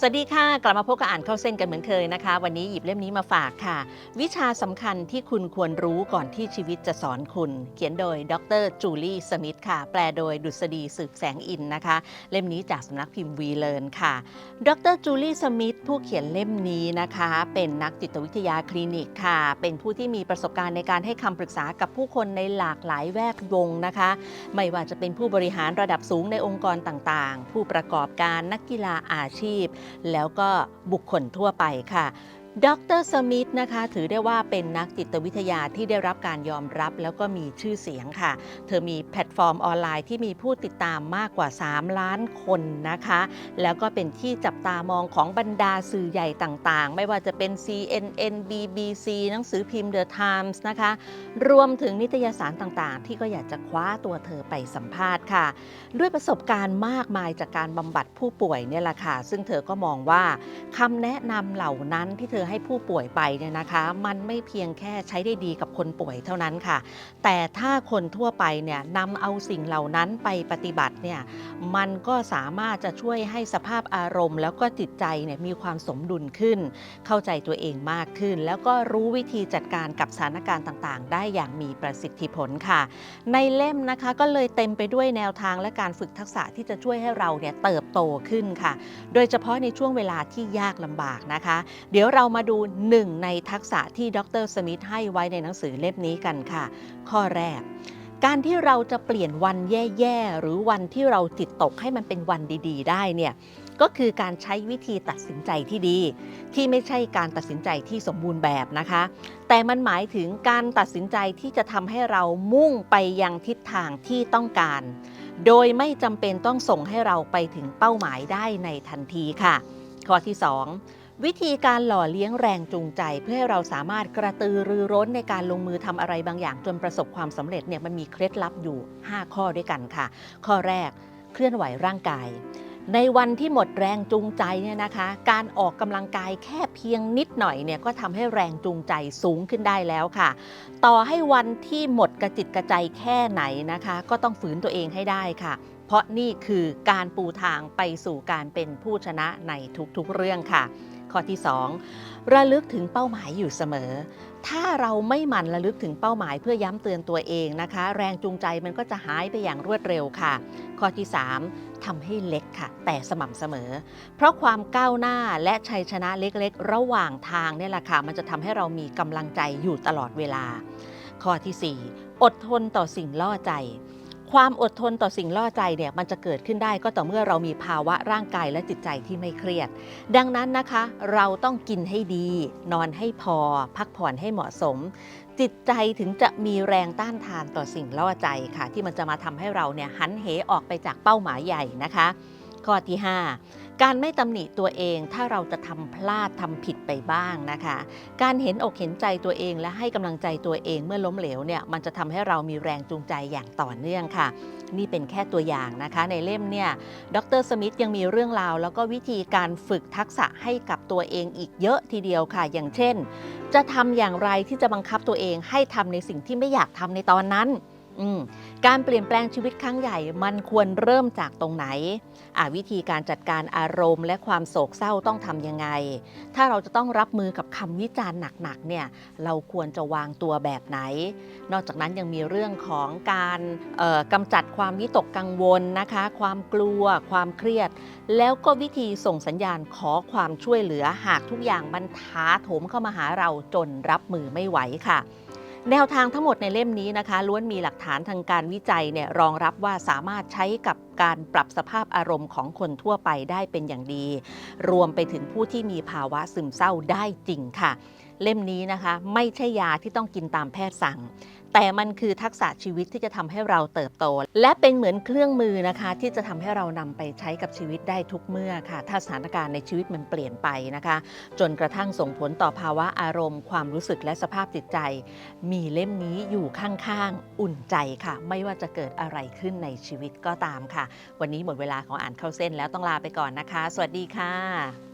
สวัสดีค่ะ กลับมาพบกับอ่านเข้าเส้นกันเหมือนเคยนะคะ วันนี้หยิบเล่มนี้มาฝากค่ะ วิชาสำคัญที่คุณควรรู้ก่อนที่ชีวิตจะสอนคุณ เขียนโดยดรจูลี่สมิธค่ะ แปลโดยดุษฎีสืบแสงอินนะคะ เล่มนี้จากสำนักพิมพ์วีเลนค่ะ ดรจูลี่สมิธผู้เขียนเล่มนี้นะคะ เป็นนักจิตวิทยาคลินิกค่ะ เป็นผู้ที่มีประสบการณ์ในการให้คำปรึกษากับผู้คนในหลากหลายแวดวงนะคะ ไม่ว่าจะเป็นผู้บริหารระดับสูงในองค์กรต่างๆ ผู้ประกอบการนักกีฬาอาชีพแล้วก็บุคคลทั่วไปค่ะ ดรสมิธนะคะ ถือได้ว่าเป็นนักจิตวิทยาที่ได้รับการยอมรับแล้วก็มีชื่อเสียงค่ะ เธอมีแพลตฟอร์มออนไลน์ที่มีผู้ติดตามมากกว่า 3 ล้านคนนะคะ แล้วก็เป็นที่จับตามองของบรรดาสื่อใหญ่ต่างๆ ไม่ว่าจะเป็น CNN BBC หนังสือพิมพ์ The Times นะคะ รวมถึงนิตยสารต่างๆ ที่ก็อยากจะคว้าตัวเธอไปสัมภาษณ์ค่ะ ด้วยประสบการณ์มากมายจากการบำบัดผู้ป่วยเนี่ยแหละค่ะซึ่งเธอก็มองว่าคำแนะนำเหล่านั้นที่เธอให้ผู้ป่วยไปเนี่ยนะคะ มันไม่เพียงแค่ใช้ได้ดีกับคนป่วยเท่านั้นค่ะ แต่ถ้าคนทั่วไปเนี่ยนำเอาสิ่งเหล่านั้นไปปฏิบัติเนี่ยมันก็สามารถจะช่วยให้สภาพอารมณ์ แล้วก็จิตใจเนี่ยมีความสมดุลขึ้น เข้าใจตัวเองมากขึ้น แล้วก็รู้วิธีจัดการกับสถานการณ์ต่างๆ ได้อย่างมีประสิทธิผลค่ะ ในเล่มนะคะก็เลยเต็มไปด้วยแนวทางและการฝึกทักษะที่จะช่วยให้เราเนี่ยเติบโตขึ้นค่ะ โดยเฉพาะในช่วงเวลาที่ยากลำบากนะคะ เดี๋ยวเรามาดูหนึ่งในทักษะที่ดรสมิธให้ไว้ในหนังสือเล่มนี้กันค่ะ ข้อแรก การที่เราจะเปลี่ยนวันแย่ๆ หรือวันที่เราจิตตกให้มันเป็นวันดีๆ ได้เนี่ยก็คือการใช้วิธีตัดสินใจที่ดี ที่ไม่ใช่การตัดสินใจที่สมบูรณ์แบบนะคะ แต่มันหมายถึงการตัดสินใจที่จะทำให้เรามุ่งไปยังทิศทางที่ต้องการ โดยไม่จำเป็นต้องส่งให้เราไปถึงเป้าหมายได้ในทันทีค่ะ ข้อที่ 2 วิธีการหล่อเลี้ยงแรงจูงใจ เพื่อให้เราสามารถกระตือรือร้นในการลงมือทำอะไรบางอย่าง จนประสบความสำเร็จเนี่ยมันมีเคล็ดลับอยู่ 5 ข้อด้วยกันค่ะ ข้อแรกเคลื่อนไหวร่างกาย ในวันที่หมดแรงจูงใจเนี่ยนะคะ การออกกำลังกายแค่เพียงนิดหน่อยเนี่ยก็ทำให้แรงจูงใจสูงขึ้นได้แล้วค่ะ ต่อให้วันที่หมดกระจิตกระใจแค่ไหนนะคะ ก็ต้องฝืนตัวเองให้ได้ค่ะเพราะนี่คือการปูทางไปสู่การเป็นผู้ชนะในทุกๆเรื่องค่ะ ข้อที่ 2 ระลึกถึงเป้าหมายอยู่เสมอ ถ้าเราไม่หมั่นระลึกถึงเป้าหมายเพื่อย้ำเตือนตัวเองนะคะ แรงจูงใจมันก็จะหายไปอย่างรวดเร็วค่ะ ข้อที่ 3ทำให้เล็กค่ะ แต่สม่ำเสมอ เพราะความก้าวหน้าและชัยชนะเล็กๆ ระหว่างทางเนี่ยแหละค่ะมันจะทำให้เรามีกำลังใจอยู่ตลอดเวลา ข้อทีสี่4 อดทนต่อสิ่งล่อใจ ความอดทนต่อสิ่งล่อใจเนี่ยมันจะเกิดขึ้นได้ก็ต่อเมื่อเรามีภาวะร่างกายและจิตใจที่ไม่เครียด ดังนั้นนะคะ เราต้องกินให้ดี นอนให้พอ พักผ่อนให้เหมาะสม จิตใจถึงจะมีแรงต้านทานต่อสิ่งล่อใจค่ะ ที่มันจะมาทำให้เราเนี่ยหันเหออกไปจากเป้าหมายใหญ่นะคะ ข้อที่ 5 การไม่ตำหนิตัวเองถ้าเราจะทำพลาดทำผิดไปบ้างนะคะ การเห็นอกเห็นใจตัวเองและให้กำลังใจตัวเองเมื่อล้มเหลวเนี่ยมันจะทำให้เรามีแรงจูงใจอย่างต่อเนื่องค่ะ นี่เป็นแค่ตัวอย่างนะคะ ในเล่มเนี่ยดรสมิธยังมีเรื่องราว แล้วก็วิธีการฝึกทักษะให้กับตัวเองอีกเยอะทีเดียวค่ะ อย่างเช่น จะทำอย่างไรที่จะบังคับตัวเองให้ทำในสิ่งที่ไม่อยากทำในตอนนั้น การเปลี่ยนแปลงชีวิตครั้งใหญ่ มันควรเริ่มจากตรงไหนอ่าวิธีการจัดการอารมณ์และความโศกเศร้าต้องทำยังไง ถ้าเราจะต้องรับมือกับคำวิจารณ์หนักๆเนี่ยเราควรจะวางตัวแบบไหน นอกจากนั้นยังมีเรื่องของการกำจัดความวิตกกังวลนะคะ ความกลัว ความเครียด แล้วก็วิธีส่งสัญญาณขอความช่วยเหลือหากทุกอย่างมันท้าโถมเข้ามาหาเราจนรับมือไม่ไหวค่ะ แนวทางทั้งหมดในเล่มนี้นะคะ ล้วนมีหลักฐานทางการวิจัยเนี่ยรองรับว่าสามารถใช้กับการปรับสภาพอารมณ์ของคนทั่วไปได้เป็นอย่างดี รวมไปถึงผู้ที่มีภาวะซึมเศร้าได้จริงค่ะ เล่มนี้นะคะ ไม่ใช่ยาที่ต้องกินตามแพทย์สั่ง แต่มันคือทักษะชีวิตที่จะทำให้เราเติบโต และเป็นเหมือนเครื่องมือนะคะ ที่จะทำให้เรานำไปใช้กับชีวิตได้ทุกเมื่อค่ะ ถ้าสถานการณ์ในชีวิตมันเปลี่ยนไปนะคะ จนกระทั่งส่งผลต่อภาวะอารมณ์ ความรู้สึกและสภาพจิตใจ มีเล่มนี้อยู่ข้างๆ อุ่นใจค่ะ ไม่ว่าจะเกิดอะไรขึ้นในชีวิตก็ตามค่ะ วันนี้หมดเวลาของอ่านเข้าเส้นแล้วต้องลาไปก่อนนะคะ สวัสดีค่ะ